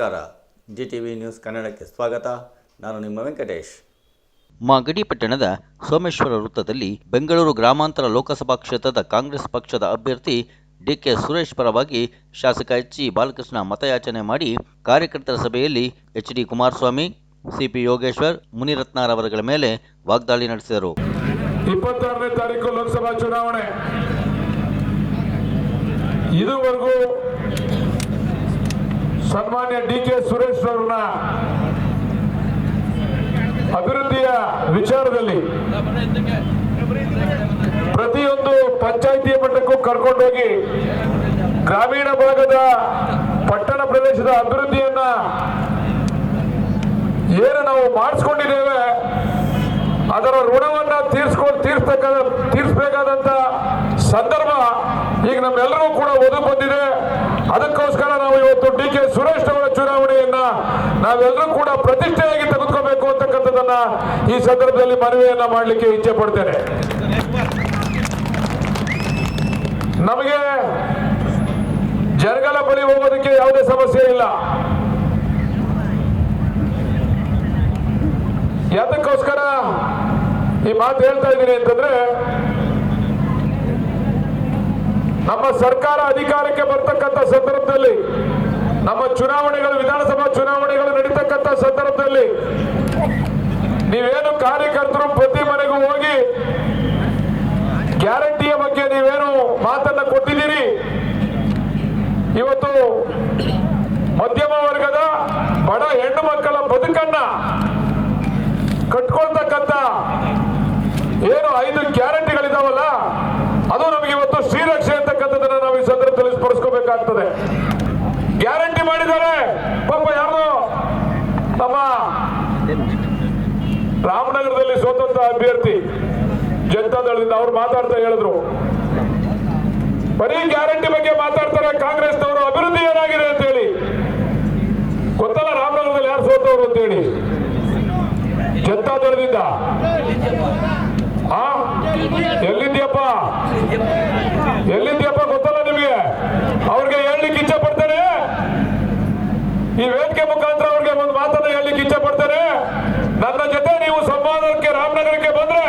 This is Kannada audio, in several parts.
ನಮಸ್ಕಾರ. ಜಿ ಟಿ ವಿ ನ್ಯೂಸ್ ಕನ್ನಡಕ್ಕೆ ಸ್ವಾಗತ. ನಾನು ನಿಮ್ಮ ವೆಂಕಟೇಶ್. ಮಾಗಡಿ ಪಟ್ಟಣದ ಸೋಮೇಶ್ವರ ವೃತ್ತದಲ್ಲಿ ಬೆಂಗಳೂರು ಗ್ರಾಮಾಂತರ ಲೋಕಸಭಾ ಕ್ಷೇತ್ರದ ಕಾಂಗ್ರೆಸ್ ಪಕ್ಷದ ಅಭ್ಯರ್ಥಿ ಡಿಕೆ ಸುರೇಶ್ ಪರವಾಗಿ ಶಾಸಕ ಎಚ್ ಜಿ ಬಾಲಕೃಷ್ಣ ಮತಯಾಚನೆ ಮಾಡಿ ಕಾರ್ಯಕರ್ತರ ಸಭೆಯಲ್ಲಿ H D Kumaraswamy C P Yogeshwar ಮುನಿರತ್ನಾರವರುಗಳ ಮೇಲೆ ವಾಗ್ದಾಳಿ ನಡೆಸಿದರು. ಇಪ್ಪತ್ತಾರನೇ ತಾರೀಕು ಲೋಕಸಭಾ ಚುನಾವಣೆ. ಇದುವರೆಗೂ ಸನ್ಮಾನ್ಯ ಡಿ ಕೆ ಸುರೇಶ್ ಅವ್ರನ್ನ ಅಭಿವೃದ್ಧಿಯ ವಿಚಾರದಲ್ಲಿ ಪ್ರತಿಯೊಂದು ಪಂಚಾಯಿತಿಯ ಮಟ್ಟಕ್ಕೂ ಕರ್ಕೊಂಡೋಗಿ ಗ್ರಾಮೀಣ ಭಾಗದ ಪಟ್ಟಣ ಪ್ರದೇಶದ ಅಭಿವೃದ್ಧಿಯನ್ನ ಏನು ನಾವು ಮಾಡಿಸ್ಕೊಂಡಿದ್ದೇವೆ, ಅದರ ಋಣವನ್ನ ತೀರ್ಸ್ಕೊಂಡು ತೀರ್ಸ್ತಕ್ಕ ತೀರ್ಸ್ಬೇಕಾದಂತ ಸಂದರ್ಭ ಈಗ ನಮ್ಮೆಲ್ಲರೂ ಕೂಡ ಒದಗಿ ಬಂದಿದೆ. ಅದಕ್ಕೋಸ್ಕರ ನಾವು ಇವತ್ತು ಡಿ ಕೆ ಸುರೇಶ್ ಅವರ ಚುನಾವಣೆಯನ್ನ ನಾವೆಲ್ಲರೂ ಕೂಡ ಪ್ರತಿಷ್ಠೆಯಾಗಿ ತೆಗೆದುಕೋಬೇಕು ಅಂತಕ್ಕಂಥದ್ದನ್ನ ಈ ಸಂದರ್ಭದಲ್ಲಿ ಮನವಿಯನ್ನ ಮಾಡಲಿಕ್ಕೆ ಇಚ್ಛೆ ಪಡ್ತೇನೆ. ನಮಗೆ ಜನಗಳ ಬಳಿ ಹೋಗೋದಕ್ಕೆ ಯಾವುದೇ ಸಮಸ್ಯೆ ಇಲ್ಲ. ಯಾತಕ್ಕೋಸ್ಕರ ಈ ಮಾತು ಹೇಳ್ತಾ ಇದ್ದೀನಿ ಅಂತಂದ್ರೆ ನಮ್ಮ ಸರ್ಕಾರ ಅಧಿಕಾರಕ್ಕೆ ಬರ್ತಕ್ಕಂಥ ಸಂದರ್ಭದಲ್ಲಿ, ನಮ್ಮ ಚುನಾವಣೆಗಳು, ವಿಧಾನಸಭಾ ಚುನಾವಣೆಗಳು ನಡೀತಕ್ಕಂಥ ಸಂದರ್ಭದಲ್ಲಿ ನೀವೇನು ಕಾರ್ಯಕರ್ತರು ಪ್ರತಿ ಮನೆಗೂ ಹೋಗಿ ಗ್ಯಾರಂಟಿಯ ಬಗ್ಗೆ ನೀವೇನು ಮಾತನ್ನ ಕೊಟ್ಟಿದ್ದೀರಿ? ಇವತ್ತು ಮಧ್ಯಮ ವರ್ಗದ ಬಡ ಹೆಣ್ಣು ಮಕ್ಕಳ ಬದುಕನ್ನ ಕಟ್ಕೊಳ್ತಕ್ಕಂತ ಏನು ಐದು ಗ್ಯಾರಂಟಿಗಳಿದಾವಲ್ಲ? ನಮಗೆ ಇವತ್ತು ಶ್ರೀರಕ್ಷೆ ಅಂತಕ್ಕಂಥದ್ದನ್ನ ನಾವು ಈ ಸಂದರ್ಭದಲ್ಲಿ ಸ್ಮರಿಸ್ಕೋಬೇಕಾಗ್ತದೆ ಗ್ಯಾರಂಟಿ ಮಾಡಿದ್ದಾರೆ. ಪಾಪ ಯಾರು ತಮ್ಮ ರಾಮನಗರದಲ್ಲಿ ಸ್ವತಂತ್ರ ಅಭ್ಯರ್ಥಿ ಜನತಾದಳದಿಂದ ಅವ್ರು ಮಾತಾಡ್ತಾ ಹೇಳಿದ್ರು. ಬರೀ ಗ್ಯಾರಂಟಿ ಬಗ್ಗೆ ಮಾತಾಡ್ತಾರೆ. ಕಾಂಗ್ರೆಸ್ನವರು ಅಭಿವೃದ್ಧಿ ಏನಾಗಿದೆ ಅಂತ ಹೇಳಿ ಗೊತ್ತಲ್ಲ ರಾಮನಗರದಲ್ಲಿ ಯಾರು ಸೋತವರು ಅಂತ ಹೇಳಿ ಜನತಾದಳದಿಂದ ಆ ಎಲ್ಲಿದ್ಯಪ್ಪ ಎಲ್ಲಿದ್ಯಪ್ಪ ಗೊತ್ತಲ್ಲ ನಿಮಗೆ? ಅವ್ರಿಗೆ ಹೇಳಲಿಕ್ಕೆ ಇಚ್ಛೆ ಪಡ್ತೇನೆ. ಈ ವೇದಿಕೆ ಮುಖಾಂತರ ಅವ್ರಿಗೆ ಒಂದು ಮಾತನ್ನ ಹೇಳಲಿಕ್ಕೆ ಇಚ್ಛೆ ಪಡ್ತಾರೆ ನನ್ನ ಜೊತೆ ನೀವು ಸಂವಾದಕ್ಕೆ, ರಾಮನಗರಕ್ಕೆ ಬಂದ್ರೆ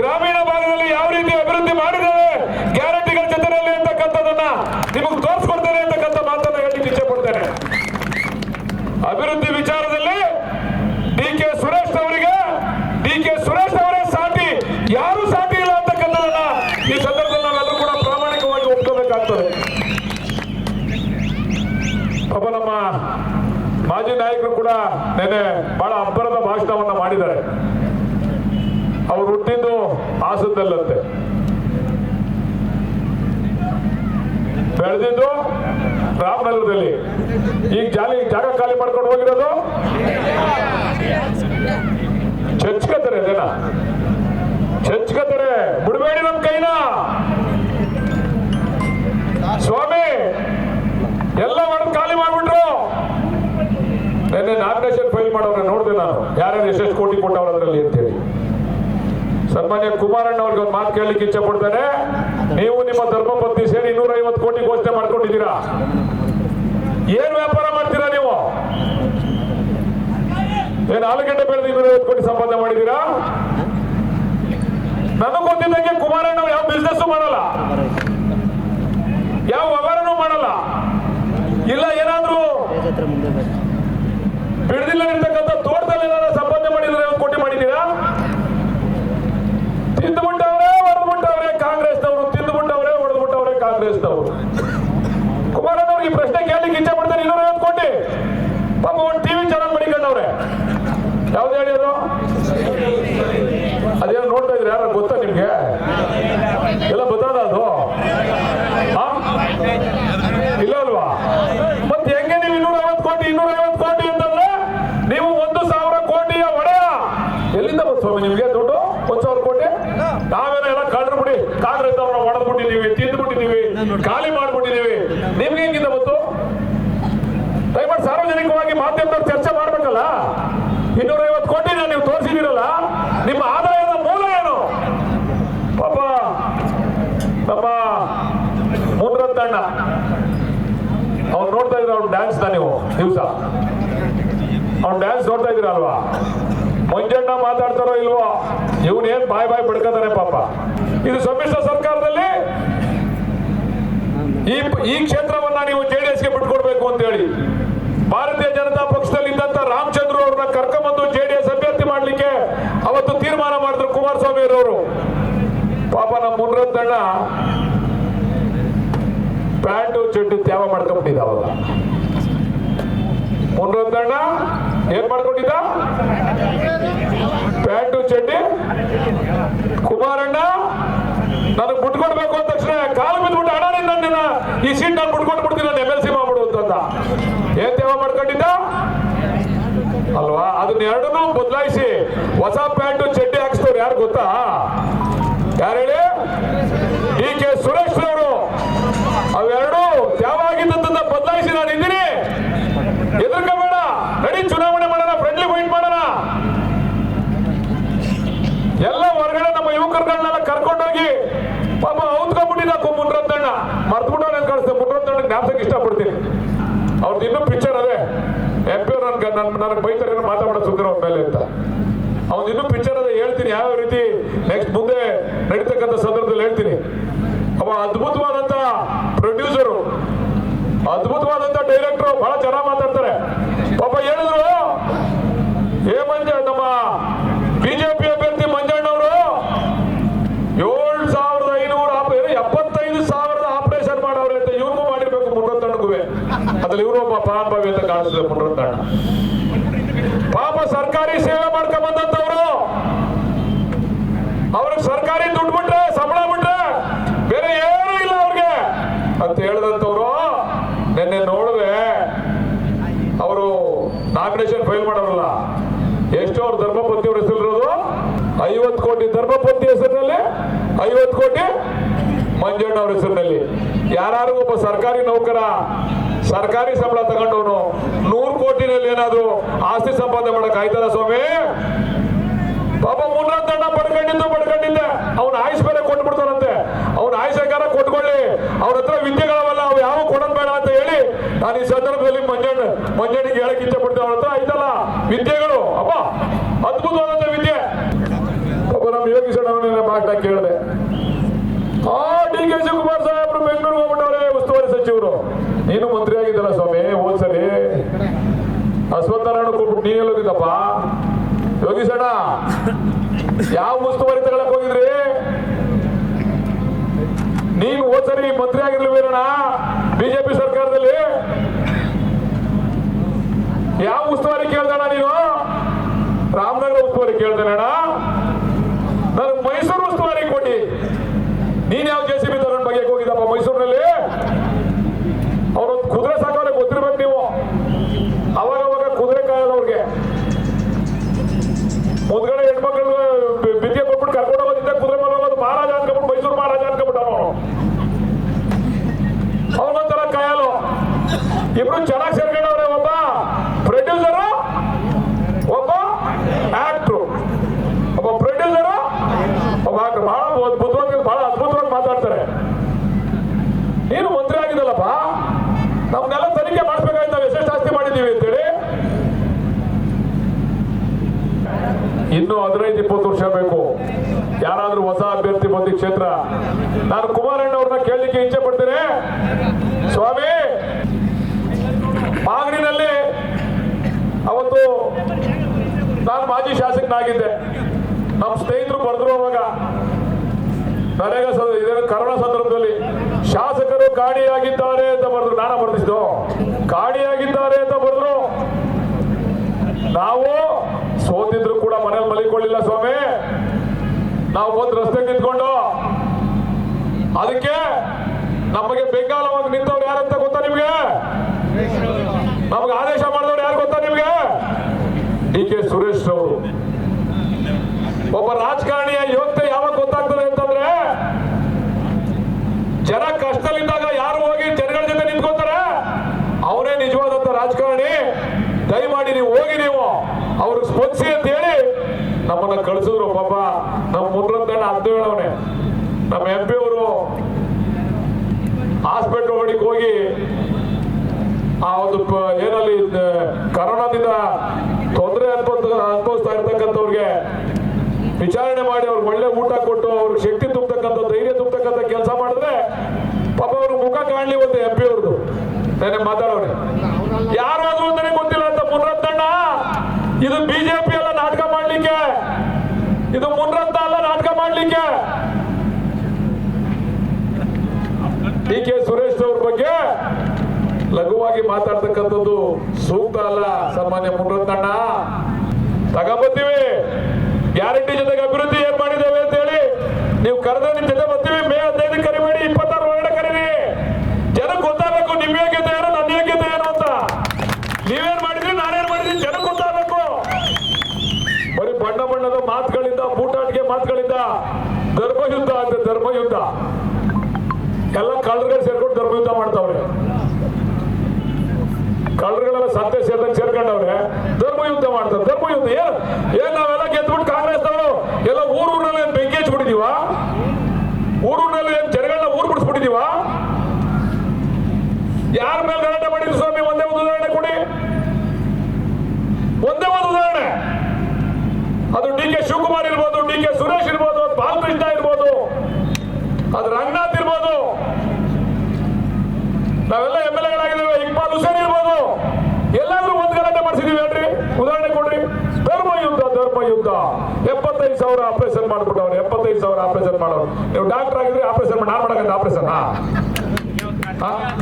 ಗ್ರಾಮೀಣ ಭಾಗದಲ್ಲಿ ಯಾವ ರೀತಿ ಅಭಿವೃದ್ಧಿ ಮಾಡಿದ್ದೇವೆ ಗ್ಯಾರಂಟಿಗಳ ಜೊತೆಯಲ್ಲಿ ಅಂತಕ್ಕಂಥದ್ದನ್ನ ನಿಮಗೆ ತೋರಿಸ್ಕೊಡ್ತೇನೆ ಅಂತಕ್ಕಂಥ ಮಾತನ್ನ ಹೇಳಲಿಕ್ಕೆ ಇಚ್ಛೆ ಪಡ್ತೇನೆ ಅಭಿವೃದ್ಧಿ ವಿಚಾರದಲ್ಲಿ ಡಿ ಕೆ ಸುರೇಶ್ ಅವರಿಗೆ ಡಿ ಕೆ ಸುರೇಶ್ ಅವರೇ ಸಾಟಿ ಯಾರು ಸಾಟಿ ಇಲ್ಲ ಅಂತಕ್ಕಂಥದನ್ನ ಈ ಸಂದರ್ಭದಲ್ಲಿ ನಾವೆಲ್ಲರೂ ಕೂಡ ಪ್ರಾಮಾಣಿಕವಾಗಿ ಒಪ್ಕೋಬೇಕಾಗ್ತದೆ ಪಾಪ ನಮ್ಮ ಮಾಜಿ ನಾಯಕರು ಕೂಡ ನೆನೆ ಬಹಳ ಅಬ್ಬರದ ಭಾಷಣವನ್ನ ಮಾಡಿದ್ದಾರೆ ಅವ್ರು ಹುಟ್ಟಿದ್ದು ಹಾಸನದಲ್ಲಂತೆ ಬೆಳೆದಿದ್ದು ರಾಮನಗರದಲ್ಲಿ. ಈಗ ಜಾಲಿ, ಜಾಗ ಖಾಲಿ ಮಾಡ್ಕೊಂಡು ಹೋಗಿರೋದು? ಚಚ್ಕತಾರೆ ಜನ. ಚಚ್ಕತಾರೆ ಬಿಡಬೇಡಿ ನಮ್ ಕೈನ. ಸ್ವಾಮಿ, ಎಲ್ಲ ಮಾಡ್ ಖಾಲಿ ಮಾಡ್ಬಿಟ್ರು. ನಿನ್ನೆ ನಾಮಿನೇಷನ್ ಫೈಲ್ ಮಾಡೋರ ನೋಡಿದೆ ನಾನು. ಯಾರ್ಯಾರು ಎಷ್ಟೆಷ್ಟು ಕೋಟಿ ಕೊಟ್ಟವ್ರ ಅದರಲ್ಲಿ ಅಂತೇಳಿ. ಸನ್ಮಾನ್ಯ ಕುಮಾರಣ್ಣ ಅವ್ರಿಗೆ ಒಂದು ಮಾತು ಕೇಳಲಿಕ್ಕೆ ಇಚ್ಛೆ ಪಡ್ತೇನೆ. ನೀವು ನಿಮ್ಮ ಧರ್ಮಪತ್ನಿ ಸೇರಿ ಇನ್ನೂರ ಐವತ್ತು ಕೋಟಿ ಘೋಷಣೆ ಮಾಡ್ಕೊಂಡಿದ್ದೀರಾ? ಏನ್ ವ್ಯಾಪಾರ ಮಾಡ್ತೀರಾ ನೀವು? ಏನ್ ಆಲೂಗಡ್ಡೆ ಬೆಳೆದು ಇನ್ನೂರ ಐವತ್ತು ಕೋಟಿ ಸಂಪಾದನೆ ಮಾಡಿದ್ದೀರಾ? ನನಗೆ ಗೊತ್ತಿದ್ದಂಗೆ ಕುಮಾರಣ್ಣ ಯಾವ ಬಿಸ್ನೆಸ್ ಮಾಡಲ್ಲ. ಯಾವ ವ್ಯವಹಾರನೂ ಮಾಡಲ್ಲ. ಇಲ್ಲ ಏನಾದ್ರೂ ಬಿಡದಿಲ್ಲ ಇರ್ತಕ್ಕಂಥ ತೋಟದಲ್ಲಿ ಏನಾದ್ರೂ ಸಂಪಾದನೆ ಮಾಡಿದ್ರೆ ಕೋಟಿ ಮಾಡಿದ್ದೀರಾ? ತಿಂದುಬಿಟ್ಟವ್ರೆ, ಹೊಡೆದ್ಬಿಟ್ಟವ್ರೆ, ಕಾಂಗ್ರೆಸ್ನವರು. ತಿಂದುಬಿಟ್ಟವ್ರೆ, ಹೊಡೆದ್ಬಿಟ್ಟವ್ರೆ, ಕಾಂಗ್ರೆಸ್ನವರು. ಈ ಪ್ರಶ್ನೆ ಕೇಳಲಿಕ್ಕೆ ಇಚ್ಛೆ ಪಡ್ತಾರೆ ಇನ್ನೂರ ಐವತ್ತು ಕೋಟಿ ಪಾಪ ಒಂದು ಟಿವಿ ಚಾನಲ್ ಮಡಿಕೊಂಡವ್ರೆ ಯಾವ್ದು ಹೇಳಿ ಅದು ಅದೇನೋ ನೋಡ್ತಾ ಇದ್ರೆ ಯಾರು ಗೊತ್ತಾ ನಿಮ್ಗೆ ಎಲ್ಲ ಗೊತ್ತಾದ ಅದು ಆ? ಇಲ್ಲ ಅಲ್ವಾ ಮತ್ತೆ ಹೆಂಗೆ ನೀವು ಇನ್ನೂರ ಐವತ್ತು ಕೋಟಿ ಇನ್ನೂರ ಐವತ್ತು ಕೋಟಿ ಅಂತಂದ್ರೆ ನೀವು ಒಂದು ಸಾವಿರ ಕೋಟಿಯ ಒಡೆಯ ಎಲ್ಲಿಂದ ಬಂತು ಸ್ವಾಮಿ ನಿಮ್ಗೆ ದುಡ್ಡು ಒಂದು ಸಾವಿರ ಕೋಟಿ ನಾವೇನೋ ಎಲ್ಲ ಕಳ್ರು ಬಿಡಿ ಕಾಂಗ್ರೆಸ್ ಅವ್ರನ್ನ ಹೊಡೆದ್ಬಿಟ್ಟಿದೀವಿ ತಿಂದ್ಬಿಟ್ಟಿದೀವಿ ಖಾಲಿ ಮಾಡ್ಬಿಟ್ಟಿದೀವಿ ನಿಮ್ಗೆ ಹೆಂಗಿಂದ ಬಂತು ದಯಮಾಡಿ ಸಾರ್ವಜನಿಕವಾಗಿ ಮಾಧ್ಯಮದವ್ರು ಚರ್ಚೆ ಮಾಡ್ಬೇಕಲ್ಲ ಇನ್ನೂರ ಐವತ್ತು ಕೋಟಿನ ನೀವು ತೋರಿಸಿದಿರಲ್ಲ ನಿಮ್ಮ ಆದಾಯದ ಮೂಲ ಏನು ಪಾಪ ನಮ್ಮ ಮುನ್ರತ್ನಣ್ಣ ಅವ್ರು ನೋಡ್ತಾ ಇದ್ರೆ ಅವ್ರು ಡ್ಯಾನ್ಸ್ ನೀವು ದಿವಸ. ಅವ್ನು ಡ್ಯಾನ್ಸ್ ನೋಡ್ತಾ ಇದ್ದೀರಲ್ವಾ ಮಂಜಣ್ಣ ಮಾತಾಡ್ತಾರೋ ಇಲ್ವೋ? ಇವನೇನ್ ಬಾಯ್ ಬಾಯ್ ಪಡ್ಕೋತಾನೆ ಪಾಪ. ಇದು ಸಮ್ಮಿಶ್ರ ಸರ್ಕಾರದಲ್ಲಿ ಈ ಈ ಕ್ಷೇತ್ರವನ್ನ ನೀವು ಜೆಡಿಎಸ್ಗೆ ಬಿಟ್ಕೊಡ್ಬೇಕು ಅಂತ ಹೇಳಿ ಭಾರತೀಯ ಜನತಾ ಪಕ್ಷದಲ್ಲಿ ಇದ್ದಂತ ರಾಮಚಂದ್ರ ಅವ್ರನ್ನ ಕರ್ಕೊಂಬಂದು ಜೆಡಿಎಸ್ ಅಭ್ಯರ್ಥಿ ಮಾಡ್ಲಿಕ್ಕೆ ಅವತ್ತು ತೀರ್ಮಾನ ಮಾಡಿದ್ರು ಕುಮಾರಸ್ವಾಮಿ ಅವರು ಪಾಪ ನಮ್ಮ ಮುನ್ರಂತಣ್ಣ ಪ್ಯಾಂಟು ಚಡ್ಡಿ ತ್ಯಾವ ಮಾಡ್ಕೊಂಡ್ಬಿಟ್ಟಿದ್ದ ಅವಾಗ. ಮುನ್ರತ್ತಣ್ಣ ಏನ್ ಮಾಡ್ಕೊಂಡಿದ್ದ? ಪ್ಯಾಂಟು, ಚಡ್ಡಿ, ಕುಮಾರಣ್ಣ ನನಗೆ ಬಿಟ್ಕೊಡ್ಬೇಕು ಅಂದ ತಕ್ಷಣ ಕಾಲು ಬಿದ್ಬಿಟ್ಟು ಅಣ್ಣ ನಿನ್ನ ಈ ಸೀಟ್ ನಾನು ಬಿಟ್ಕೊಂಡು ಬಿಡ್ತೀನಿ, ನಾನು ಎಂ ಎಲ್ ಸಿ ಮಾಡ್ಬಿಡು ಅಂತ ಏನ್ ತೇವ ಮಾಡ್ಕೊಂಡಿದ್ದ? ಅಲ್ವಾ? ಅದನ್ನ ಎರಡನ್ನೂ ಬದಲಾಯಿಸಿ ಹೊಸ ಪ್ಯಾಂಟು, ಚಡ್ಡಿ ಹಾಕ್ಸ್ತವ್ರು ಯಾರು ಗೊತ್ತಾ? ಯಾರು ಹೇಳಿ? ಡಿ ಕೆ ಸುರೇಶ್ ಅವರು ಅವೆರಡು ತ್ಯಾವ ಆಗಿದ್ದನ್ನ ಬದಲಾಯಿಸಿ ನಾನು ಇದ್ದೀನಿ ಎದುರ್ಕೋಬೇಡ ನಡಿ ಚುನಾವಣೆ ಮಾಡೋಣ ಫ್ರೆಂಡ್ಲಿ ಫೈಟ್ ಮಾಡೋಣ ಎಲ್ಲ ಹೊರಗಡೆ ನಮ್ಮ ಯುವಕರುಗಳನ್ನೆಲ್ಲ ಕರ್ಕೊಂಡೋಗಿ ಪಾಪ ಔತ್ಕೊಂಡ್ಬಿಟ್ಟಿದ್ದ ಮುನ್ರತ್ತಣ್ಣ ಮರ್ತ್ಬಿಟ್ಟು ನಾನು ಕಳಿಸ್ತೇನೆ ಮುನ್ರತ್ತಣ್ಣ ಜ್ಞಾಪಕಕ್ಕೆ ಇಷ್ಟಪಡ್ತೀನಿ ಅವ್ರದ್ದು ಇನ್ನೂ ಪಿಕ್ಚರ್ ಅದೇ ಎಂ ಪಿ ನನ್ಗೆ ಬೈತಾರೆ ಮಾತಾಡೋ ಸುಂದರ ಅವ್ರ ಮೇಲೆ ಅಂತ. ಅವ್ನು ಇನ್ನೂ ಪಿಕ್ಚರ್ ಅದ ಹೇಳ್ತೀನಿ ಯಾವ ರೀತಿ ನೆಕ್ಸ್ಟ್ ಮುಂದೆ ನಡೀತಕ್ಕಂಥ ಸಂದರ್ಭದಲ್ಲಿ ಹೇಳ್ತೀನಿ. ಅವ ಅದ್ಭುತವಾದಂತ ಪ್ರೊಡ್ಯೂಸರು ಅದ್ಭುತವಾದಂತ ಡೈರೆಕ್ಟರ್ ಬಹಳ ಚೆನ್ನಾಗಿ ಮಾತಾಡ್ತಾರೆ ಪಾಪ ಹೇಳಿದ್ರು ಏ ಮಂಜ ನಮ್ಮ ಬಿಜೆಪಿ ಅಭ್ಯರ್ಥಿ ಮಂಜಣ್ಣವರು ಏಳು ಸಾವಿರದ ಐನೂರು ಆಪ- ಏನು ಎಪ್ಪತ್ತೈದು ಸಾವಿರದ ಆಪರೇಷನ್ ಮಾಡವ್ರೆ ಅಂತ ಇವ್ರಿಗೂ ಮಾಡಿರ್ಬೇಕು ಮುನ್ನೊತ್ತಣ್ಣಗುವೆ ಅದ್ರಲ್ಲಿ ಇವರು ಒಬ್ಬ ಫಲಾನುಭವಿ ಅಂತ ಕಾಣಿಸ್ತದೆ ಮುನ್ನೊತ್ತಣ್ಣ ಪಾಪ ಸರ್ಕಾರಿ ಸೇವೆ ಮಾಡ್ಕೊಂಡ್ ಬಂದಂತವ್ರು ಅವ್ರಿಗೆ ಸರ್ಕಾರಿ ದುಡ್ಡು ಬಿಟ್ರೆ, ಸಂಬಳ ಬಿಟ್ರೆ ಬೇರೆ ಏನು ಇಲ್ಲ ಅವ್ರಿಗೆ. ಅಂತ ಹೇಳಿದಂತವ್ರು ನಿನ್ನೆ ನೋಡಿದ್ರೆ ಅವರು ನಾಮಿನೇಷನ್ ಫೈಲ್ ಮಾಡೋರಲ್ಲ ಎಷ್ಟು ಅವ್ರ ಧರ್ಮಪತಿ ಅವ್ರ ಹೆಸರಿರೋದು ಐವತ್ತು ಕೋಟಿ ಧರ್ಮಪತಿ ಹೆಸರಿನಲ್ಲಿ, ಐವತ್ತು ಕೋಟಿ ಮಂಜಣ್ಣ ಅವ್ರ ಹೆಸರಿನಲ್ಲಿ. ಯಾರು ಒಬ್ಬ ಸರ್ಕಾರಿ ನೌಕರ, ಸರ್ಕಾರಿ ಸಂಬಳ ತಗೊಂಡವನು, ನೂರು ಕೋಟಿನಲ್ಲಿ ಏನಾದ್ರು ಆಸ್ತಿ ಸಂಪಾದನೆ ಮಾಡಕ್ ಆಯ್ತಲ್ಲ ಸ್ವಾಮಿ? ಪಡ್ಕೊಂಡಿದ್ದು ಪಡ್ಕೊಂಡಿಲ್ಲ ಅವ್ನ ಆಯುಷ್ ಮೇಲೆ ಕೊಟ್ಬಿಡ್ತಾರಂತೆ ಅವ್ನ ಆಯುಷಕಾರ ಕೊಟ್ಕೊಳ್ಳಿ. ಅವ್ರ ಹತ್ರ ವಿದ್ಯೆಗಳವಲ್ಲ, ಅವ್ ಯಾವ ಕೊಡೋದ್ ಬೇಡ ಅಂತ ಹೇಳಿ ನಾನು ಈ ಸಂದರ್ಭದಲ್ಲಿ ಮಂಜಣ್ಣ, ಮಂಜಣ್ಣಿಗೆ ಹೇಳಕ್ ಇಚ್ಛೆ ಪಡ್ತೇವೆ ಅವ್ರ ಹತ್ರ ಐತಲ್ಲ, ವಿದ್ಯೆಗಳು. ಅಪ್ಪ ಅದ್ಭುತವಾದಂತ ವಿದ್ಯೆ. ನಮ್ಮ ಯೋಗಿ ಸಣ್ಣ ಮಾಡ್ತಾ ಕೇಳಿದೆ. ಆ ಡಿ ಕೆ ಶಿವಕುಮಾರ್ ಸಾಹೇಬ್ರು ಬೆಂಗಳೂರು ಹೋಗ್ಬಿಟ್ಟವ್ರೆ, ಉಸ್ತುವಾರಿ ಸಚಿವರು. ನೀನು ಮಂತ್ರಿ ಆಗಿದ್ದಲ್ಲ ಸ್ವಾಮಿ, ಹೋದ್ಸಲಿ. ಅಶ್ವತ್ಥನಾರಾಯಣ ಕೊಟ್ಬಿಟ್ಟು ನೀ ಹೋಗಿದ್ದಪ್ಪ ಯೋಗಿ ಸಣ್ಣ ಯಾವ ಉಸ್ತುವಾರಿ ತಗೊಳಕ್ ಹೋಗಿದ್ರಿ? ನೀವು ಹೋದ್ಸರಿ ಮಂತ್ರಿ ಆಗಿರ್ಲಿವೇನಣ್ಣ ಬಿಜೆಪಿ ಸರ್ಕಾರದಲ್ಲಿ. ಯಾವ ಉಸ್ತುವಾರಿ ಕೇಳ್ದಣ್ಣ ನೀನು? ರಾಮನಗರ ಉಸ್ತುವಾರಿ ಕೇಳ್ದೇನಣ್ಣ. ನಾನು ಮೈಸೂರು ಉಸ್ತುವಾರಿ ಕೊಟ್ಟಿ ನೀನ್ ಯಾವ ಜೆ ಸಿ ಬಗ್ಗೆ ಹೋಗಿದ್ದಪ್ಪ ಮೈಸೂರಿನಲ್ಲಿ? ಅಭ್ಯರ್ಥಿ ಕ್ಷೇತ್ರ. ನಾನು ಕುಮಾರಣ್ಣ ಅವ್ರನ್ನ ಕೇಳಲಿಕ್ಕೆ ಇಚ್ಛೆ ಪಡ್ತೇನೆ ಸ್ವಾಮಿ, ಮಾಗಡಿನಲ್ಲಿ ಅವತ್ತು ನಾನು ಮಾಜಿ ಶಾಸಕನಾಗಿದ್ದೆ. ನಮ್ಮ ಸ್ನೇಹಿತರು ಬರೆದ್ರು ಅವಾಗ. ಸಂ- ಇದೇನು ಕರೋನಾ ಸಂದರ್ಭದಲ್ಲಿ ಶಾಸಕರು ಕಾಣಿಯಾಗಿದ್ದಾರೆ ಅಂತ ಬರೆದ್ರು. ನಾನ ಬರೆದಿದ್ದು ಕಾಣಿಯಾಗಿದ್ದಾರೆ ಅಂತ ಬರೆದ್ರು. ನಾವು ಸೋತಿದ್ರು ಕೂಡ ಮನೇಲಿ ಮಲಿಕೊಳ್ಳಿಲ್ಲ ಸ್ವಾಮಿ. ನಾವು ಒಂದು ರಸ್ತೆ ನಿಂತ್ಕೊಂಡು ಅದಕ್ಕೆ ನಮಗೆ ಬೆಂಗಾಲವಾಗಿ ನಿಂತವ್ರು ಯಾರಂತ ಗೊತ್ತಾ ನಿಮ್ಗೆ? ನಮ್ಗೆ ಆದೇಶ ಮಾಡಿದವ್ರು ಯಾರು ಗೊತ್ತಾ ನಿಮ್ಗೆ? ಡಿ ಕೆ ಸುರೇಶ್ ಅವರು ಒಬ್ಬ ರಾಜಕಾರಣಿಯ ಯೋಗ್ಯತೆ ಯಾವಾಗ ಗೊತ್ತಾಗ್ತದೆ ಅಂತಂದ್ರೆ, ಜನ ಕಷ್ಟದಲ್ಲಿದ್ದಾಗ ಯಾರು ಹೋಗಿ ಜನಗಳ ಜೊತೆ ನಿಂತ್ಕೋತಾರೆ ಅವರೇ ನಿಜವಾದಂತ ರಾಜಕಾರಣಿ. ದಯಮಾಡಿ ನೀವು ಹೋಗಿ ನೀವು ಅವ್ರಿಗೆ ಸ್ಪಂದಿಸಿ ಅಂತ ಹೇಳಿ ನಮ್ಮನ್ನ ಕಳಿಸಿದ್ರು ಪಾಪ. ನಮ್ಮ ಮುನ್ರಂತಣ್ಣ ಅಂತ ಹೇಳವನೇ. ನಮ್ಮ ಎಂ ಪಿ ಅವರು ಹಾಸ್ಪಿಟಲ್ ಒಳಗೆ ಹೋಗಿ ಆ ಒಂದು ಏನಲ್ಲಿ ಕರೋನಾದಿಂದ ತೊಂದರೆ ಅನುಭವ ಅನುಭವಿಸ್ತಾ ಇರ್ತಕ್ಕಂಥವ್ರಿಗೆ ವಿಚಾರಣೆ ಮಾಡಿ ಅವ್ರಿಗೆ ಒಳ್ಳೆ ಊಟ ಕೊಟ್ಟು ಅವ್ರಿಗೆ ಶಕ್ತಿ ತುಂಬತಕ್ಕಂಥ ಧೈರ್ಯ ತುಂಬತಕ್ಕಂಥ ಕೆಲಸ ಮಾಡಿದ್ರೆ ಪಾಪ ಅವ್ರ ಮುಖ ಕಾಣಲಿ ಒಂದು ಎಂ ಪಿ ಅವ್ರದ್ದು. ನೆನೆ ಮಾತಾಡೋರಿ. ಯಾರು ಅದು ಅಂತಾನೆ ಗೊತ್ತಿಲ್ಲ ಅಂತ ಮುನ್ರತ್ನಣ್ಣ ಇದು ಬಿಜೆಪಿ ಎಲ್ಲ ನಾಟಕ ಮಾಡ್ಲಿಕ್ಕೆ. ಇದು ಮುನ್ರತ್ನ ಅಲ್ಲ ನಾಟಕ ಮಾಡ್ಲಿಕ್ಕೆ. ಡಿ ಕೆ ಸುರೇಶ್ ಲಘುವಾಗಿ ಮಾತಾಡ್ತಕ್ಕಂಥದ್ದು ಸೂಕ್ತ ಅಲ್ಲ, ಸನ್ಮಾನ್ಯ ಮುನ್ರತ್ನಣ್ಣ ತಗೊಂಬತ್ತೀವಿ. ಗ್ಯಾರಂಟಿ ಜೊತೆಗೆ ಅಭಿವೃದ್ಧಿ ಏನ್ ಮಾಡಿದ್ದೇವೆ ಅಂತ ಹೇಳಿ ನೀವು ಕರೆದ ನಿಮ್ ಜೊತೆ ಬರ್ತೀವಿ. ಮೇ ಹದಿನೈದು ಕರೆ ಮಾಡಿ ಒಳಗಡೆ ಕರೀರಿ ಜನಕ್ಕೆ ಗೊತ್ತಾಗಬೇಕು ನಿಮ್ ಯೋಗ್ಯತೆ ಏನು ನನ್ನ ಯೋಗ್ಯತೆ ಏನು ಅಂತ ನೀವೇನ್ ಮಾಡಿದ್ರಿ ನಾನೇನ್ ಮಾಡಿದ್ರಿ ಜನಕ್ಕೆ ಗೊತ್ತಾಗಬೇಕು ಬರೀ ಬಣ್ಣ ಬಣ್ಣದ ಮಾತುಗಳಿಂದ ಬೂಟಾಟಿಕೆ ಮಾತುಗಳಿಂದ ಧರ್ಮಯುದ್ಧ ಅಂತ ಧರ್ಮಯುದ್ಧ ಎಲ್ಲ ಕಳ್ಳರುಗಳು ಸೇರ್ಕೊಂಡು ಧರ್ಮಯುದ್ಧ ಮಾಡ್ತಾವ್ರೆ ಕಳ್ಳರುಗಳೆಲ್ಲ ಸತ್ಯ ಸೇರ್ದಂಗೆ ಸೇರ್ಕೊಂಡವ್ರೆ ಧರ್ಮಯುದ್ಧ ಮಾಡ್ತಾರೆ. ಧರ್ಮಯುದ್ಧ ಏನ್? ಏನ್ ನಾವೆಲ್ಲ ಗೆದ್ಬಿಟ್ಟು ಕಾಂಗ್ರೆಸ್ನವರು? ಎಲ್ಲ ಊರೂರಲ್ಲಿ ಏನ್ ಬೆಂಕಿ ಹಚ್ಬಿಟ್ಟಿದೀವ? ಊರೂರಿನಲ್ಲಿ ಏನ್ ಜನಗಳನ್ನ ಊರ್ ಬಿಡಿಸ್ಬಿಟ್ಟಿದೀವ? ಯಾರ ಮೇಲೆ ಗಲಾಟೆ ಮಾಡಿದ್ರು ಸ್ವಾಮಿ? ಒಂದೇ ಒಂದು ಉದಾಹರಣೆ ಕೊಡಿ. ಒಂದೇ ಒಂದು ಉದಾಹರಣೆ. ಅದು ಡಿ ಕೆ ಶಿವಕುಮಾರ್ ಇರ್ಬೋದು, ಡಿ ಕೆ ಸುರೇಶ್ ಇರ್ಬೋದು, ಅದು ಬಾಲಕೃಷ್ಣ ಇರ್ಬೋದು, ಅದು ರಂಗನಾಥ್ ಇರ್ಬೋದು. ನಾವೆಲ್ಲ ಎಂ ಎಲ್ ಎಗಳಾಗಿದ್ದೇವೆ. ಎಲ್ಲಾದ್ರೂ ಒಂದ್ ಗಲಾಟೆ ಮಾಡಿಸಿದೀವಿ, ಹೇಳ್ರಿ. ಉದಾಹರಣೆ ಕೊಡ್ರಿ. ಧರ್ಮ ಯುದ್ಧ ಧರ್ಮ ಯುದ್ಧ. ಎಪ್ಪತ್ತೈದು ಸಾವಿರ ಆಪರೇಷನ್ ಮಾಡ್ಬಿಟ್ಟವ್ರು, ಎಪ್ಪತ್ತೈದು ಸಾವಿರ ಆಪರೇಷನ್ ಮಾಡೋರು. ನೀವು ಡಾಕ್ಟರ್ ಆಗಿದ್ರೆ ಆಪರೇಷನ್ ನಾನ್ ಮಾಡಕಂತ ಆಪರೇಷನ್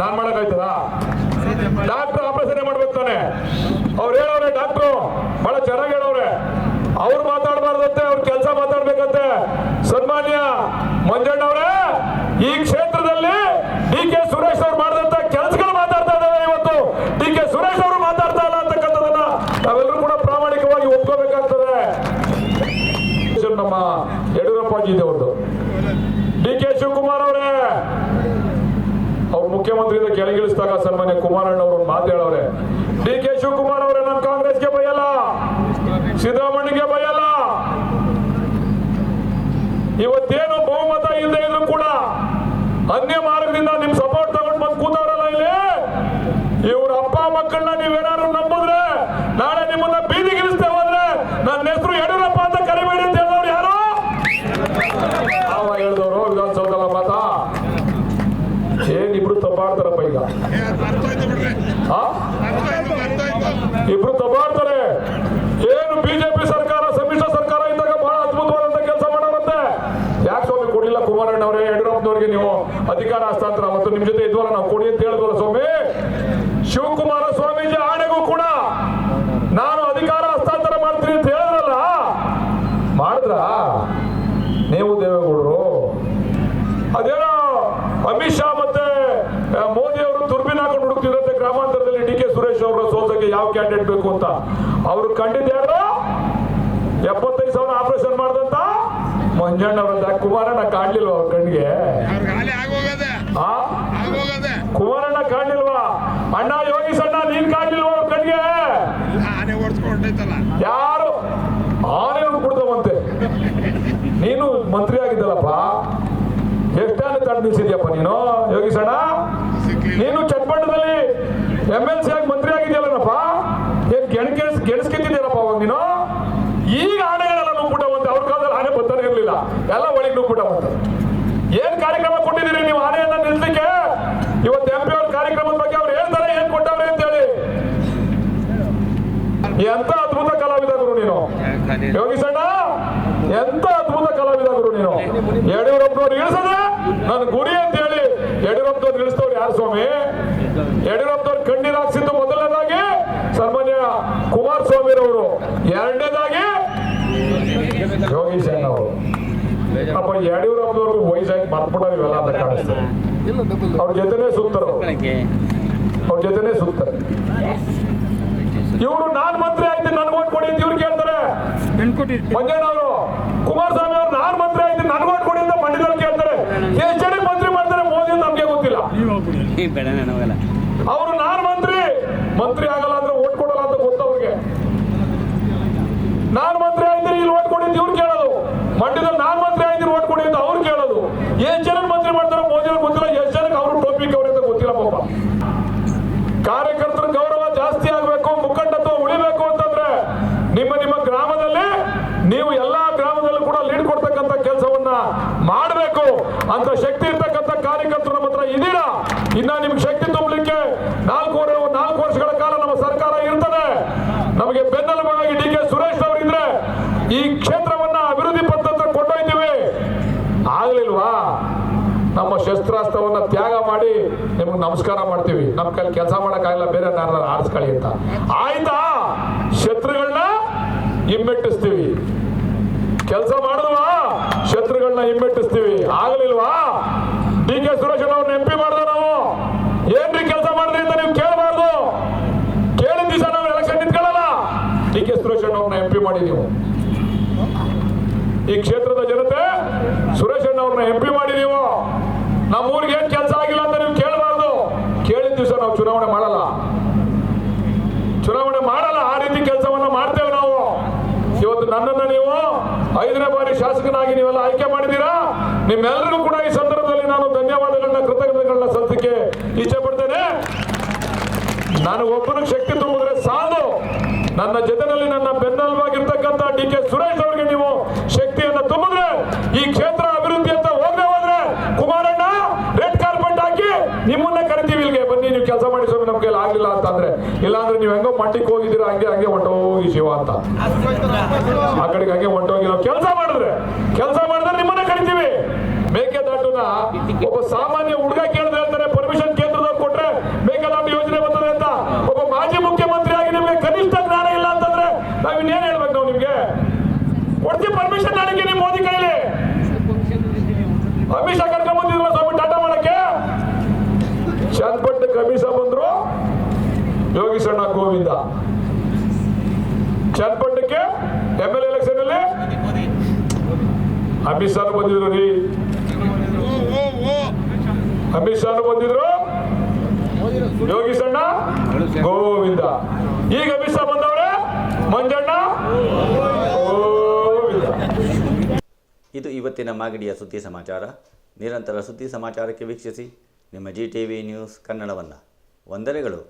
ನಾನ್ ಮಾಡಕ್ಕಾಯ್ತದ? ಡಾಕ್ಟರ್ ಆಪರೇಷನ್ ಮಾಡ್ಬೇಕು ತಾನೆ. ಅವ್ರು ಹೇಳವ್ರೆ ಡಾಕ್ಟ್ರು ಬಹಳ ಚೆನ್ನಾಗಿ ಹೇಳವ್ರೆ ಅವ್ರು ಮಾತಾಡಬಾರ್ದಂತೆ, ಅವ್ರ ಕೆಲಸ ಮಾತಾಡ್ಬೇಕಂತೆ. ಸನ್ಮಾನ್ಯ ಮಂಜಣ್ಣವ್ರೆ, ಈ ಕ್ಷೇತ್ರದಲ್ಲಿ ಡಿ ಕೆ ಸುರೇಶ್ ಅವ್ರು ಮಾಡಿದಂತ ಕೆಲಸಗಳು ಮಾತಾಡ್ತಾ ಇದ್ದಾವೆ ಇವತ್ತು ಡಿ ಕೆ ಸುರೇಶ್ ಅವರು ಮಾತಾಡ್ತಾ ಇಲ್ಲ ಅಂತಕ್ಕಂಥದನ್ನ ನಾವೆಲ್ಲರೂ ಕೂಡ ಪ್ರಾಮಾಣಿಕವಾಗಿ ಒಪ್ಕೋಬೇಕಾಗ್ತದೆ ನಮ್ಮ ಯಡಿಯೂರಪ್ಪ ದೇವರದು ಡಿ ಕೆ ಶಿವಕುಮಾರ್ ಅವರೇ! ಅವ್ರು ಮುಖ್ಯಮಂತ್ರಿಯಿಂದ ಕೆಳಗಿಳಿಸಿದಾಗ ಸನ್ಮಾನ್ಯ ಕುಮಾರಣ್ಣ ಅವರು ಮಾತು ಡಿ ಕೆ ಶಿವಕುಮಾರ್ ಅವರೇ ನಾನು ಕಾಂಗ್ರೆಸ್ಗೆ ಬಯಲ್ಲ! ಸಿದ್ದರಾಮಣ್ಣಗೆ ಬಯಲ್ಲ! ಇವತ್ತೇನು ಬಹುಮತ ಇಲ್ಲದೆ ಇದ್ರು ಕೂಡ ಅನ್ಯ ಮಾರ್ಗದಿಂದ ನಿಮ್ ಸಪೋರ್ಟ್ ತಗೊಂಡು ಬಂದು ಕೂತವ್ರಲ್ಲ ಇಲ್ಲಿ ಇವ್ರ ಅಪ್ಪ ಮಕ್ಕಳನ್ನ ನೀವೇನಾದ್ರು ನಂಬಿದ್ರೆ ನಾಳೆ ನಿಮ್ಮನ್ನ ಬೀದಿಗಿಳಿಸ್ತೇವೆ ಹೋದ್ರೆ ನನ್ನ ಹೆಸರು ಯಡಿಯೂರಪ್ಪ ಅಂತ ಕರಿಬೇಡಿ ಅಂತ ಹೇಳಿದವ್ರು ಯಾರು ಅವ ಹೇಳಿದವರು ವಿಧಾನಸೌಧದ ಮಾತಾ ಏನ್ ಇಬ್ರು ಆ? ಇಬ್ರು ತಪ್ಪಾಡ್ತಾರೆ ಏನು ಬಿಜೆಪಿ ಸರ್ಕಾರ, ಸಮ್ಮಿಶ್ರ ಸರ್ಕಾರ ಇದ್ದಾಗ ಬಹಳ ಅದ್ಭುತವಾದಂತ ಕೆಲಸ ಮಾಡೋರಂತೆ. ಯಾಕೆ ಸ್ವಾಮಿ, ಕೊಡಿಲ್ಲ ಕುಮಾರಣ್ಣ ಅವರೇ ಯಡಿಯೂರಪ್ಪನವ್ರಿಗೆ ನೀವು ಅಧಿಕಾರ ಹಸ್ತಾಂತರ ಮತ್ತು ನಿಮ್ ಜೊತೆ ಇದ್ವಲ್ಲ, ನಾವು ಕೊಡಿ ಅಂತ ಹೇಳಿದ್ವಲ್ಲ ಸ್ವಾಮಿ ಶಿವಕುಮಾರ ಸ್ವಾಮೀಜಿ ಆಣೆಗೂ ಕೂಡ ನಾನು ಅಧಿಕಾರ ಹಸ್ತಾಂತರ ಮಾಡ್ತೀನಿ ಅಂತ ಹೇಳಿದ್ರಲ್ಲ ಮಾಡಿದ್ರ ನೀವು ದೇವೇಗೌಡರು ಅದೇನೋ ಅಮಿತ್ ಶಾ ಮತ್ತೆ ಆ, ಮೋದಿ ಅವರು ದುರ್ಬಿನ್ ಹಾಕೊಂಡು ಹುಡುಕ್ತಿರಂತೆ ಗ್ರಾಮಾಂತರದಲ್ಲಿ ಸುರೇಶ್ ಅವರ ಸೋಲ್ಸಕ್ಕೆ ಯಾವ ಕ್ಯಾಂಡಿಡೇಟ್ ಬೇಕು ಅಂತ? ಅವರು ಕಂಡಿದ್ದು ಯಾರು? ಎಪ್ಪತ್ತೈದು ಸಾವಿರ ಆಪರೇಷನ್ ಮಾಡ್ದಂತ ಮಂಜಣ್ಣ ಅವರ ಕುಮಾರಣ್ಣ ಕಾಣ್ಲಿಲ್ವಾ ಅವ್ರ ಕಣ್ಣಿಗೆ? ಕುಮಾರಣ್ಣ ಕಾಣ್ಲಿಲ್ವಾ? ಅಣ್ಣ ಯೋಗೀಶ್ ಅಣ್ಣ ನೀನ್ ಕಾಣ್ಲಿಲ್ವಾ ಅವ್ರ ಕಣ್ಣಿಗೆ ಆನೆ ಓಡಿಸ್ಕೊಂಡೈತಲ್ಲ ಯಾರು ಆನೆಯನ್ನು ಬಿಡ್ದವಂತೆ ನೀನು ಮಂತ್ರಿ ಆಗಿದ್ದಲ್ಲಪ್ಪ ಎಷ್ಟಾನೆ ತಂದು ನಿಲ್ಸಿದ್ಯಪ್ಪ ನೀನು ಯೋಗೀಶಣ್ಣ ನೀನು ಚಟ್ಪಟ್ಟದಲ್ಲಿ ಎಂ ಎಲ್ ಸಿ ಆಗಿ ಮಂತ್ರಿ ಆಗಿದ್ಯಲ್ಲನಪ್ಪ ಏನ್ ಗೆಣಕೆ ಗೆಣಸ್ಕಿದ್ದಿದ್ದೀರಪ್ಪ ಅವಾಗ ನೀನು ಈಗ ಆನೆಗಳೆಲ್ಲ ನುಗ್ಬಿಟ್ಟವಂತೆ ಅವ್ರ ಕಾಲದಲ್ಲಿ ಆನೆ ಬರ್ತಾನೆ ಇರ್ಲಿಲ್ಲ ಎಲ್ಲ ಒಳಗೆ ನುಗ್ಬಿಟ್ಟವಂತೆ ಏನ್ ಕಾರ್ಯಕ್ರಮ ಕೊಟ್ಟಿದ್ದೀರಿ ನೀವು ಆನೆಯನ್ನ ನಿಲ್ಸಲಿಕ್ಕೆ ಇವತ್ತು ಎಂ ಪಿ ಅವ್ರ ಕಾರ್ಯಕ್ರಮದ ಬಗ್ಗೆ ಅವ್ರು ಹೇಳ್ತಾರೆ ಏನ್ ಕೊಟ್ಟವ್ರೆ ಅಂತ ಹೇಳಿ ಎಂತ ಅದ್ಭುತ ಕಲಾವಿದ ಗುರು ನೀನು ಯೋಗೀಶಣ್ಣ ಎಂತ ಅದ್ಭುತ ಕಲಾವಿದ ಗುರು ನೀನು? ಯಡಿಯೂರಪ್ಪನವ್ರು ಇಳಿಸದ ನನ್ನ ಗುರಿ ಅಂತ ಹೇಳಿ ಯಡಿಯೂರಪ್ಪನವ್ರು ಇಳಿಸ್ತವ್ರು ಯಾರು ಸ್ವಾಮಿ? ಯಡಿಯೂರಪ್ಪನವ್ರು ಕಣ್ಣೀರು ಹಾಕ್ಸಿದ್ದು ಮೊದಲನೇದಾಗಿ ಸನ್ಮಾನ್ಯ ಕುಮಾರಸ್ವಾಮಿರವರು. ಎರಡನೇದಾಗಿ ಯೋಗೀಶಣ್ಣ ಅವರು ಅಪ್ಪ ಯಡಿಯೂರಪ್ಪನವ್ರಿಗೂ ವಯಸ್ಸಾಗಿ ಮರ್ಬಿಟ್ಟಾರ ಇವೆಲ್ಲ ಅಂತ ಕಾಣಿಸ್ತದೆ ಅವ್ರ ಜೊತೆನೆ ಸುತ್ತರು. ಅವ್ರ ಜೊತೆನೆ ಸುತ್ತಾರೆ. ಇವರು ನಾನ್ ಮಂತ್ರಿ ಆಯ್ತು, ನನ್ಗೆ ಓಟ್ ಕೊಡಿ ಕೇಳ್ತಾರೆ ಮಂಜಣ್ಣ ಅವರು ಕುಮಾರಸ್ವಾಮಿ ಅವರು ನಾನ್ ಮಂತ್ರಿ ಆಯ್ತೀನಿ ನನ್ಗೆ ಓಟ್ ಕೊಡಿ ಅಂತ ಮಂಡ್ಯದವ್ರು ಕೇಳ್ತಾರೆ. ಎಷ್ಟು ಜನಕ್ಕೆ ಮಂತ್ರಿ ಮಾಡ್ತಾರೆ ಮೋದಿ ಅಂತ ನಮ್ಗೆ ಗೊತ್ತಿಲ್ಲ. ಅವರು ನಾನು ಮಂತ್ರಿ ಮಂತ್ರಿ ಆಗಲ್ಲ ಅಂದ್ರೆ ಓಟ್ ಕೊಡಲ್ಲ ಅಂತ ಗೊತ್ತವ್ರಿಗೆ ನಾನ್ ಮಂತ್ರಿ ಆಯ್ತೀನಿ ಇಲ್ಲಿ ಓಟ್ ಕೊಡಿ ಅಂತ ಇವ್ರು ಕೇಳೋದು ಮಂಡ್ಯದಲ್ಲಿ ನಾನ್ ಮಂತ್ರಿ ಆಯ್ತೀನಿ ಓಟ್ ಕೊಡಿ ಅಂತ ಅವ್ರು ಕೇಳೋದು ಎಷ್ಟು ಜನಕ್ಕೆ ಮಂತ್ರಿ ಮಾಡ್ತಾರೋ ಮೋದಿ ಅವ್ರಿಗೆ ಗೊತ್ತಿಲ್ಲ ಎಷ್ಟು ಜನಕ್ಕೆ ಅವರು ಟೋಪಿಕ್ ಅವ್ರೆ ಅಂತ ಗೊತ್ತಿಲ್ಲ ಪಾಪ ಕಾರ್ಯಕರ್ತ ನೀವು ಎಲ್ಲಾ ಗ್ರಾಮದಲ್ಲೂ ಕೂಡ ಲೀಡ್ ಕೊಡ್ತಕ್ಕಂಥ ಕೆಲಸವನ್ನ ಮಾಡಬೇಕು ಅಂತ ಶಕ್ತಿ ಇರ್ತಕ್ಕಂಥ ಕಾರ್ಯಕರ್ತರು ನಮ್ಮ ಹತ್ರ ಇದೀರಾ ಇನ್ನ ನಿಮ್ಗೆ ಶಕ್ತಿ ತುಂಬಲಿಕ್ಕೆ ನಾಲ್ಕೂವರೆ ನಾಲ್ಕು ವರ್ಷಗಳ ಕಾಲ ನಮ್ಮ ಸರ್ಕಾರ ಇರ್ತದೆ. ನಮಗೆ ಬೆನ್ನೆಲುಬಾಗಿ ಡಿ ಕೆ ಸುರೇಶ್ ಅವರಿದ್ರೆ ಈ ಕ್ಷೇತ್ರವನ್ನ ಅಭಿವೃದ್ಧಿ ಪತ್ರ ಕೊಂಡೊಯ್ತೀವಿ. ಆಗ್ಲಿಲ್ವಾ? ನಮ್ಮ ಶಸ್ತ್ರಾಸ್ತ್ರವನ್ನ ತ್ಯಾಗ ಮಾಡಿ ನಿಮ್ಗೆ ನಮಸ್ಕಾರ ಮಾಡ್ತೀವಿ. ನಮ್ಮ ಕೈಲಿ ಕೆಲಸ ಮಾಡಕ್ಕಾಗಲ್ಲ ಬೇರೆ ಆರಿಸ್ಕೊಳ್ಳಿ ಅಂತ. ಆಯ್ತಾ? ಶತ್ರುಗಳನ್ನ ಹಿಮ್ಮೆಟ್ಟಿಸ್ತೀವಿ. ಕೆಲಸ ಮಾಡುವ ಶತ್ರುಗಳನ್ನ ಹಿಮ್ಮೆಟ್ಟಿಸ್ತೀವಿ. ಆಗಲಿಲ್ವಾ? ಡಿ ಕೆ ಸುರೇಶ್ ಅವ್ರನ್ನ ಎಂಪಿ ನಾವು ಏನ್ರಿ ಕೆಲಸ ಮಾಡಿದ್ರಿ ಅಂತ ನೀವು ಕೇಳಬಾರ್ದು ಕೇಳಿದ ದಿವಸ ನಾವು ಎಲೆಕ್ಷನ್ ನಿಂತ್ಕೊಳ್ಳಲ್ಲ ಡಿ ಕೆ ಸುರೇಶ್ ಅವ್ರನ್ನ ಎಂ ಪಿ ಈ ಕ್ಷೇತ್ರದ ಜನತೆ, ಸುರೇಶ್ ಅಣ್ಣ ಅವ್ರನ್ನ ಎಂ ಪಿ ಮಾಡಿ ನೀವು. ನಮ್ಮ ಊರಿಗೆ ಏನ್ ಕೆಲಸ ಆಗಿಲ್ಲ ಅಂತ ನೀವು ಕೇಳಬಾರ್ದು. ಕೇಳಿದ ದಿವಸ ನಾವು ಚುನಾವಣೆ ಮಾಡಲ್ಲ. ಚುನಾವಣೆ ಮಾಡಲ್ಲ, ಆ ರೀತಿ ಕೆಲಸವನ್ನ ಮಾಡ್ತೇವೆ ನಾವು. ಇವತ್ತು ನನ್ನನ್ನ ನೀವು ಐದನೇ ಬಾರಿ ಶಾಸಕನಾಗಿ ನೀವೆಲ್ಲ ಆಯ್ಕೆ ಮಾಡಿದ್ದೀರಾ? ನಿಮ್ಮೆಲ್ಲರಿಗೂ ಕೂಡ ಈ ಸಂದರ್ಭದಲ್ಲಿ ನಾನು ಧನ್ಯವಾದಗಳನ್ನ, ಕೃತಜ್ಞತೆಗಳನ್ನ ಸಲ್ಲಿಸಕ್ಕೆ ಇಚ್ಛೆ ಪಡ್ತೇನೆ. ನಾನು ಒಬ್ಬನಿಗೆ ಶಕ್ತಿ ತುಂಬಿದ್ರೆ ಸಾಲದು ನನ್ನ ಜೊತೆನಲ್ಲಿ ನನ್ನ ಬೆನ್ನಲ್ವಾಗಿರ್ತಕ್ಕಂಥ ಡಿ ಕೆ ಸುರೇಶ್ ಅವರಿಗೆ ನೀವು ಶಕ್ತಿಯನ್ನು ತುಂಬಿದ್ರೆ, ಈ ಕ್ಷೇತ್ರ ಅಭಿವೃದ್ಧಿ ಅಂತ ಹೋಗದೆ ಹೋದ್ರೆ, ಕುಮಾರಣ್ಣ, ರೆಡ್ ಕಾರ್ಪೆಟ್ ಹಾಕಿ ನಿಮ್ಮನ್ನ ಕರಿತೀವಿ ಇಲ್ಲಿಗೆ. ಬನ್ನಿ, ನೀವು ಕೆಲಸ ಮಾಡಿ ಸ್ವಾಮಿ ನಮ್ಗೆ ಆಗ್ಲಿಲ್ಲ ಅಂತಂದ್ರೆ ಇಲ್ಲಾಂದ್ರೆ ನೀವು ಹೆಂಗೋ ಮಟ್ಟಿಗೆ ಹೋಗಿದ್ದೀರಾ, ಹಂಗೆ ಹಂಗೆ ಹೊಂಟೋಗಿ ಶಿವ ಅಂತ. ಆ ಕಡೆಗೆ ಹಂಗೆ ಹೊಂಟೋಗಿ ನಾವು ಕೆಲಸ ಮಾಡಿದ್ರೆ ಕೆಲಸ ಮಾಡಿದ್ರೆ ನಿಮ್ಮನ್ನ ಕರಿತೀವಿ. ಮೇಕೆದಾಟುನ ಒಬ್ಬ ಸಾಮಾನ್ಯ ಹುಡುಗ ಕೇಳಿದ್ರೆ ಹೇಳ್ತಾರೆ ಪರ್ಮಿಷನ್ ಕೇಂದ್ರದವ್ರು ಕೊಟ್ರೆ ಮೇಕೆದಾಟು ಯೋಜನೆ ಬರ್ತದೆ ಅಂತ ಒಬ್ಬ ಮಾಜಿ ಮುಖ್ಯಮಂತ್ರಿ ಆಗಿ ನಿಮ್ಗೆ ಕನಿಷ್ಠ ಜ್ಞಾನ ಇಲ್ಲ ಅಂತಂದ್ರೆ ನಾವ್ ಇನ್ನೇನ್ ಹೇಳ್ಬೇಕು ನಾವು ನಿಮ್ಗೆ ಕೊಡ್ತೀವಿ ಪರ್ಮಿಷನ್ ನನಗೆ ನಿಮ್ ಮೋದಿ ಕೈಲಿ ಅಮಿತ್ ಶಾ ಕರ್ಕೊಂಡ್ ಬಂದಿದ್ರು ಸ್ವಾಮಿ ಟಾಟಾ ಮಾಡಕ್ಕೆ ಚನ್ನಪಟ್ಟಣಕ್ಕೆ ಅಮಿತ್ ಶಾ ಬಂದ್ರು ಯೋಗೀಶಣ್ಣ ಗೋವಿಂದ ಚನ್ನಪಟ್ಟಣಕ್ಕೆ ಎಂ ಎಲ್ ಎಲೆಕ್ಷನ್ ಅಲ್ಲಿ ಅಮಿತ್ ಶಾ ಬಂದಿದ್ರು ರೀ. ಅಮಿತ್ ಶಾ ಬಂದಿದ್ರು. ಯೋಗೀಶಣ್ಣ ಗೋವಿಂದ. ಈಗ ಅಮಿತ್ ಶಾ ಬಂದವ್ರೆ, ಮಂಜಣ್ಣ ಇದು ಇವತ್ತಿನ ಮಾಗಡಿಯ ಸುದ್ದಿ ಸಮಾಚಾರ. ನಿರಂತರ ಸುದ್ದಿ ಸಮಾಚಾರಕ್ಕೆ ವೀಕ್ಷಿಸಿ. ನಿಮ್ಮ ಜಿ ಟಿ ವಿ ನ್ಯೂಸ್ ಕನ್ನಡವನ್ನು. ವಂದನೆಗಳು.